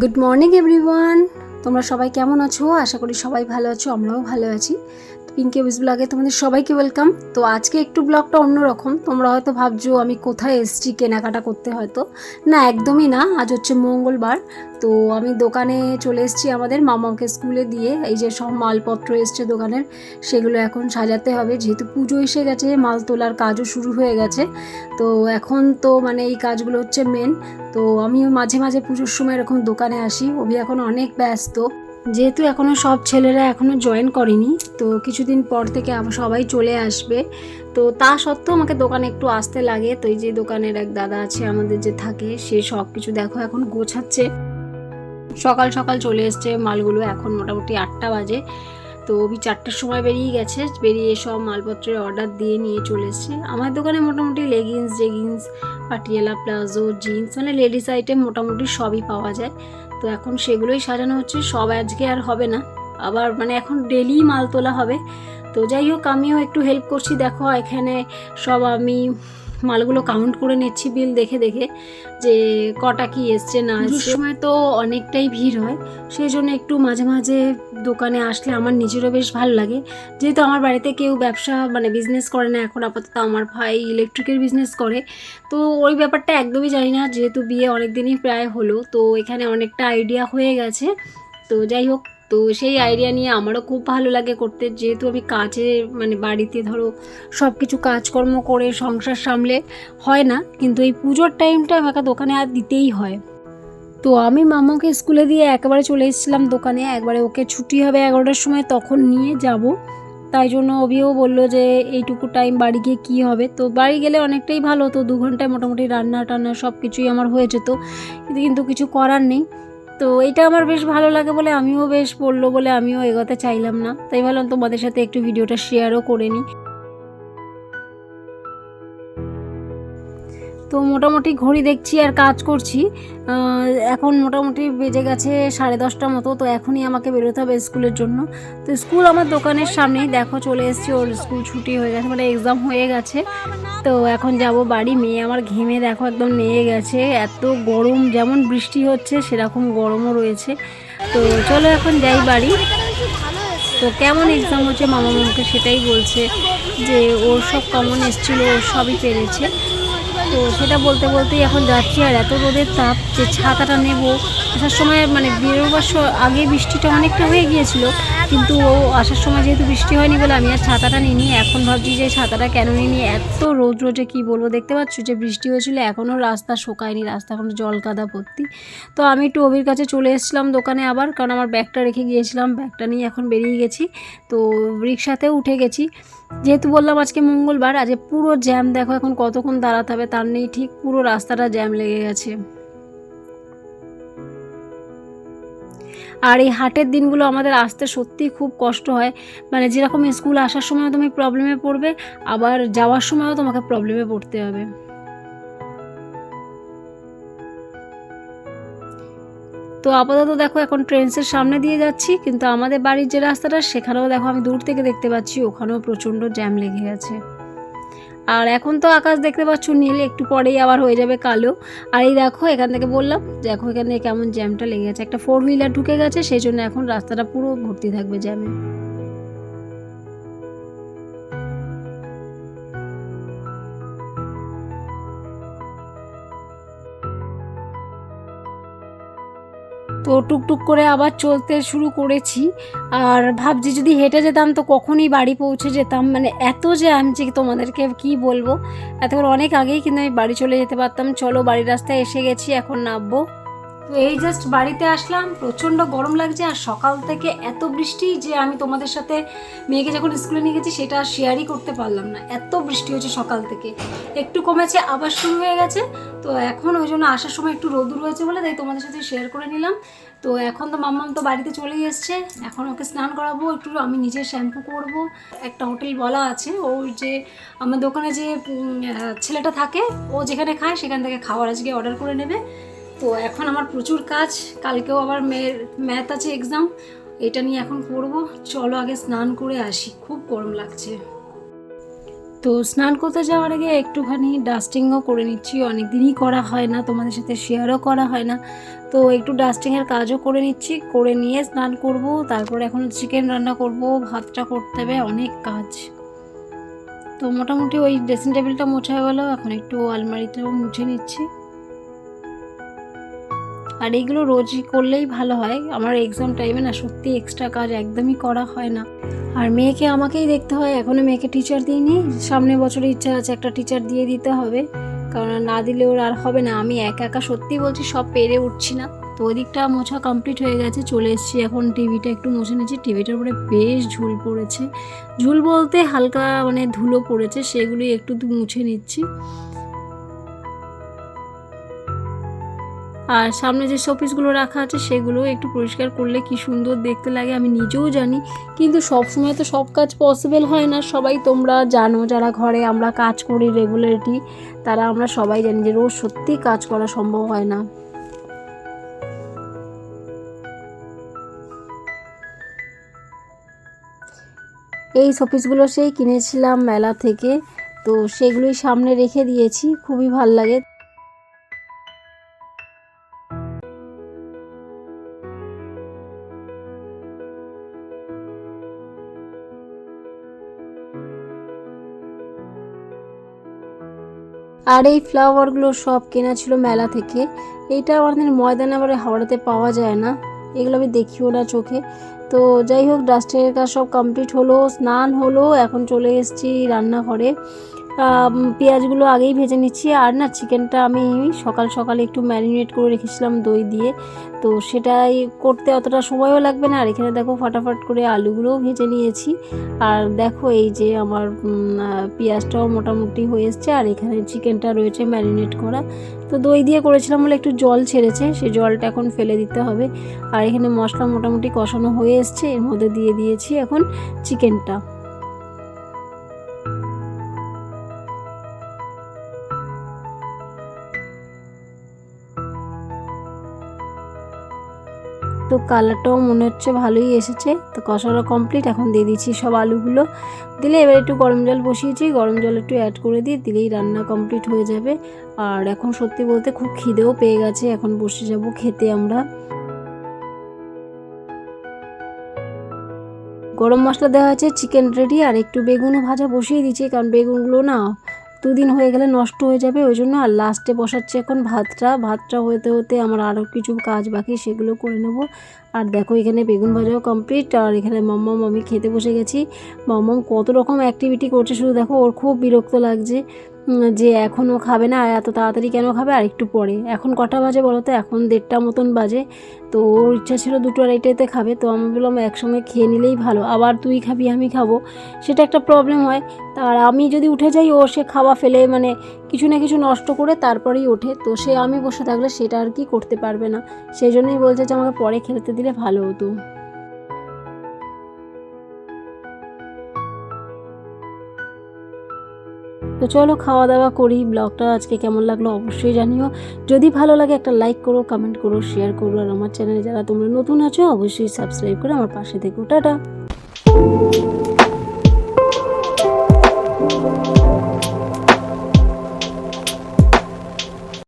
Good morning everyone তোমরা সবাই কেমন আছো? আশা করি সবাই ভালো আছো, আমরাও ভালো আছি। পিঙ্কি উইস ব্লগে তোমাদের সবাইকে ওয়েলকাম। তো আজকে একটু ব্লগটা অন্যরকম। তোমরা হয়তো ভাবছ আমি কোথায় এসছি, কেনাকাটা করতে হয়তো। না, একদমই না। আজ হচ্ছে মঙ্গলবার। তো আমি দোকানে চলে এসেছি আমাদের মামাকে স্কুলে দিয়ে। এই যে সব মালপত্র এসছে দোকানের, সেগুলো এখন সাজাতে হবে। যেহেতু পুজো এসে গেছে, মাল তোলার কাজও শুরু হয়ে গেছে। তো এখন তো মানে এই কাজগুলো হচ্ছে মেন তো আমিও মাঝে মাঝে পুজোর সময় এরকম দোকানে আসি। অভি এখন অনেক ব্যস্ত। যেহেতু এখনও সব ছেলেরা এখনও জয়েন করেনি, তো কিছুদিন পর থেকে সবাই চলে আসবে। তো তা সত্ত্বেও আমাকে দোকানে একটু আসতে লাগে। তো এই যে দোকানের এক দাদা আছে আমাদের যে থাকে, সে সব কিছু দেখো এখন গোছাচ্ছে। সকাল সকাল চলে এসছে, মালগুলো এখন মোটামুটি আটটা বাজে। তো অভি চারটের সময় বেরিয়ে গেছে, বেরিয়ে সব মালপত্রের অর্ডার দিয়ে নিয়ে চলে এসছে। আমার দোকানে মোটামুটি leggings jeggings Patiala, palazzo jeans মানে লেডিস আইটেম মোটামুটি সবই পাওয়া যায়। তো এখন সেগুলোই সাজানো হচ্ছে, সব আজকে আর হবে না। আবার মানে এখন ডেলি মাল তোলা হবে। তো যাই হোক, আমিও একটু হেল্প করছি। দেখো, এখানে সব আমি মালগুলো কাউন্ট করে নিচ্ছি বিল দেখে দেখে যে কটা কি এসছে না সময় তো অনেকটাই ভিড় হয় সেই জন্য একটু মাঝে মাঝে দোকানে আসলে আমার নিজেরও বেশ ভালো লাগে। যেহেতু আমার বাড়িতে কেউ ব্যবসা মানে বিজনেস করে না এখন আপাতত আমার ভাই ইলেকট্রিকের বিজনেস করে। তো ওই ব্যাপারটা একদমই জানি না যেহেতু বিয়ে অনেক দিনই প্রায় হলো তো এখানে অনেকটা আইডিয়া হয়ে গেছে। তো যাই হোক তো সেই আইডিয়া নিয়ে আমারও খুব ভালো লাগে করতে। যেহেতু আমি কাজে মানে বাড়িতে ধরো সব কিছু কাজকর্ম করে সংসার সামলে হয় না কিন্তু এই পুজোর টাইমটা আমাকে দোকানে আর দিতেই হয়। তো আমি মামাকে স্কুলে দিয়ে একেবারে চলে এসেছিলাম দোকানে একবারে ওকে ছুটি হবে এগারোটার সময় তখন নিয়ে যাব। তাই জন্য অভিও বলল যে এইটুকু টাইম বাড়ি গিয়ে কী হবে? তো বাড়ি গেলে অনেকটাই ভালো তো দু ঘন্টায় মোটামুটি রান্না টান্না সব কিছুই আমার হয়ে যেত। কিন্তু কিন্তু কিছু করার নেই। তো এটা আমার বেশ ভালো লাগে বলে আমিও বেশ পড়ল বলে আমিও এগোতে চাইলাম না। তাই ভাবলাম তোমাদের সাথে একটু ভিডিওটা শেয়ারও করে নিই। তো মোটামুটি ঘড়ি দেখছি আর কাজ করছি। এখন মোটামুটি বেজে গেছে সাড়ে দশটার মতো, তো এখনই আমাকে বেরোতে হবে স্কুলের জন্য। তো স্কুল আমার দোকানের সামনেই, দেখো চলে এসেছি, ওর স্কুল ছুটি হয়ে গেছে মানে এক্সাম হয়ে গেছে। তো এখন যাব বাড়ি, মেয়ে আমার ঘেমে দেখো একদম নিয়ে গেছে, এত গরম, যেমন বৃষ্টি হচ্ছে, সেরকম গরমও রয়েছে। তো চলো এখন যাই বাড়ি। তো কেমন এক্সাম হচ্ছে মামা মামাকে সেটাই বলছে যে ওর সব কমন এসেছিল, ওর সবই পেরেছে। তো সেটা বলতে বলতেই এখন যাচ্ছি আর এত রোদের তাপ যে ছাতাটা নেব। আসার সময় মানে বেরোবার আগে বৃষ্টিটা অনেকটা হয়ে গিয়েছিল, কিন্তু ও আসার সময় যেহেতু বৃষ্টি হয়নি বলে আমি আর ছাতাটা নিইনি, এখন ভাবছি যে ছাতাটা কেন নিইনি? এত রোদ রোজে কি বলব, দেখতে পাচ্ছ যে বৃষ্টি হয়েছিল এখনও রাস্তা শোকায়নি, রাস্তা এখনও জল কাদা ভর্তি। তো আমি একটু অভির কাছে চলে এসেছিলাম দোকানে আবার, কারণ আমার ব্যাগটা রেখে গিয়েছিলাম, ব্যাগটা নিয়ে এখন বেরিয়ে গেছি। তো রিক্সাতেও উঠে গেছি। যেহেতু বললাম আজকে মঙ্গলবার, আজকে পুরো জ্যাম দেখো, এখন কতক্ষণ দাঁড়াতে হবে তার নেই, ঠিক পুরো রাস্তাটা জ্যাম লেগে গেছে। আর এই হাটের দিনগুলো আমাদের আসতে সত্যিই খুব কষ্ট হয়। মানে যেরকম স্কুল আসার সময়ও তুমি প্রবলেমে পড়বে, আবার যাওয়ার সময়ও তোমাকে প্রবলেমে পড়তে হবে। তো আপাতত দেখো এখন ট্রেন্সের সামনে দিয়ে যাচ্ছি, কিন্তু আমাদের বাড়ির যে রাস্তাটা সেখানেও দেখো আমি দূর থেকে দেখতে পাচ্ছি, ওখানেও প্রচণ্ড জ্যাম লেগে গেছে। আর এখন তো আকাশ দেখতে পাচ্ছ নীল, একটু পরেই আবার হয়ে যাবে কালো। আর এই দেখো, এখান থেকে বললাম, দেখো এখান থেকে কেমন জ্যামটা লেগে গেছে। একটা ফোর হুইলার ঢুকে গেছে, সেই জন্য এখন রাস্তাটা পুরো ভর্তি থাকবে জ্যামে তো টুকটুক করে আবার চলতে শুরু করেছি। আর ভাবছি যদি হেঁটে যেতাম তো কখনই বাড়ি পৌঁছে যেতাম। মানে এত যে আমি যে তোমাদেরকে কি বলব? এতক্ষণ অনেক আগেই কিন্তু আমি বাড়ি চলে যেতে পারতাম। চলো বাড়ির রাস্তায় এসে গেছি, এখন নামবো। তো এই জাস্ট বাড়িতে আসলাম, প্রচণ্ড গরম লাগছে আর সকাল থেকে এত বৃষ্টি যে আমি তোমাদের সাথে মেয়েকে যখন স্কুলে নিয়ে গেছি সেটা শেয়ারই করতে পারলাম না। এত বৃষ্টি হচ্ছে সকাল থেকে। একটু কমেছে, আবার শুরু হয়ে গেছে। তো এখন ওই জন্য আসার সময় একটু রোদুর হয়েছে বলে তাই তোমাদের সাথে শেয়ার করে নিলাম। তো এখন তো মাম্মাম তো বাড়িতে চলেই এসছে। এখন ওকে স্নান করাবো, একটু আমি নিজে শ্যাম্পু করব। একটা হোটেল বলা আছে ওই যে আমার দোকানে যে ছেলেটা থাকে, ও যেখানে খায় সেখান থেকে খাবার আজকে অর্ডার করে নেবে। তো এখন আমার প্রচুর কাজ। কালকেও আবার মেয়ের ম্যাথ আছে এক্সাম এটা নিয়ে এখন করব। চলো আগে স্নান করে আসি। খুব গরম লাগছে। তো স্নান করতে যাওয়ার আগে একটুখানি ডাস্টিংও করে নিচ্ছি। অনেক দিনই করা হয় না। তোমাদের সাথে শেয়ারও করা হয় না। তো একটু ডাস্টিংয়ের কাজও করে নিচ্ছি। করে নিয়ে স্নান করব। তারপর এখন চিকেন রান্না করব। ভাতটা করতে হবে। অনেক কাজ। তো মোটামুটি ওই ড্রেসিং টেবিলটা মোছা গেলো। এখন একটু আলমারিতেও মুছে নিচ্ছি। আর এইগুলো রোজই করলেই ভালো হয়। আমার এক্সাম টাইমে না সত্যি এক্সট্রা কাজ একদমই করা হয় না। আর মেয়েকে আমাকেই দেখতে হয় এখনও মেয়েকে টিচার দিইনি। সামনে বছরে ইচ্ছা আছে একটা টিচার দিয়ে দিতে হবে। কারণ না দিলে ওর আর হবে না। আমি একা একা সত্যি বলছি সব পেরে উঠছি না। তো ওই দিকটা মোছা কমপ্লিট হয়ে গেছে, চলে এসেছি এখন টিভিটা একটু মুছে নিচ্ছি টিভিটার উপরে বেশ ঝুল পড়েছে। ঝুল বলতে হালকা মানে ধুলো পড়েছে সেগুলি একটু মুছে নিচ্ছি। আর সামনে যে শোপিসগুলো রাখা আছে, সেগুলো একটু পরিষ্কার করলে কি সুন্দর দেখতে লাগে আমি নিজেও জানি। কিন্তু সব সময় তো সব কাজ পসিবল হয় না। সবাই তোমরা জানো, যারা ঘরে আমরা কাজ করি রেগুলারিটি তারা আমরা সবাই জানি যে রোজ সত্যি কাজ করা সম্ভব হয় না। এই শোপিসগুলো সেই কিনেছিলাম মেলা থেকে, তো সেগুলোই সামনে রেখে দিয়েছি। খুবই ভালো লাগে। আর এই ফ্লাওয়ারগুলো সব কেনা ছিল মেলা থেকে। এইটা আমাদের ময়দান আবার হাওড়াতে পাওয়া যায় না। এগুলো আমি দেখিও না চোখে। তো যাই হোক ডাস্টের কাজ সব কমপ্লিট হলো, স্নান হলো, এখন চলে এসেছি রান্নাঘরে। পেঁয়াজগুলো আগেই ভেজে নিচ্ছি। আর না চিকেনটা আমি সকাল সকালে একটু ম্যারিনেট করে রেখেছিলাম দই দিয়ে। তো সেটাই করতে অতটা সময়ও লাগবে না। আর এখানে দেখো ফটাফট করে আলুগুলোও ভেজে নিয়েছি। আর দেখো এই যে আমার পেঁয়াজটাও মোটামুটি হয়ে এসছে। আর এখানে চিকেনটা রয়েছে ম্যারিনেট করা। তো দই দিয়ে করেছিলাম বলে একটু জল ছেড়েছে। সেই জলটা এখন ফেলে দিতে হবে। আর এখানে মশলা মোটামুটি কষানো হয়ে এসছে। এর মধ্যে দিয়ে দিয়েছি এখন চিকেনটা তো কালারটাও মনে হচ্ছে ভালোই এসেছে। তো কষানো কমপ্লিট এখন দিয়ে দিচ্ছি সব আলুগুলো। দিলে এবার একটু গরম জল বসিয়েছি, গরম জল একটু অ্যাড করে দিয়ে দিলেই রান্না কমপ্লিট হয়ে যাবে। আর এখন সত্যি বলতে খুব খিদেও পেয়ে গেছে, এখন বসে যাব খেতে আমরা। গরম মশলা দেওয়া আছে চিকেন রেডি আর একটু বেগুনও ভাজা বসিয়ে দিচ্ছি, কারণ বেগুনগুলো না দুদিন হয়ে গেলে নষ্ট হয়ে যাবে, ওই জন্য আর লাস্টে বসাচ্ছি এখন ভাতটা। ভাতটা হতে হতে আমার আরও কিছু কাজ বাকি, সেগুলো করে নেব। আর দেখো, এখানে বেগুন ভাজাও কমপ্লিট আর এখানে মাম্মাম আমি খেতে বসে গেছি। মাম্মাম কত রকম অ্যাক্টিভিটি করছে, শুধু দেখো, ওর খুব বিরক্ত লাগছে। যে এখনও খাবে না, এত তাড়াতাড়ি কেন খাবে? আর একটু পরে। এখন কটা বাজে বলো তো? এখন দেড়টা মতন বাজে। তো ওর ইচ্ছা ছিল দুটো আড়াইটাতে খাবে। তো আমি বললাম একসঙ্গে খেয়ে নিলেই ভালো। আবার তুই খাবি, আমি খাব। সেটা একটা প্রবলেম হয়। তার আমি যদি উঠে যাই, ও সে খাওয়া ফেলে মানে কিছু না কিছু নষ্ট করে তারপরেই ওঠে। তো সে আমি বসে থাকলে সেটা আর কি করতে পারবে না। সেই জন্যই বলছে যে আমাকে পরে খেলতে দিলে ভালো হতো। তো চলো খাওয়া দাওয়া করি। ব্লগটা আজকে কেমন লাগল অবশ্যই জানিও। যদি ভালো লাগে একটা লাইক করো কমেন্ট করো শেয়ার করো, আর আমার চ্যানেলে যারা তোমরা নতুন আছো, অবশ্যই সাবস্ক্রাইব করে আমার পাশে থেকো। টাটা!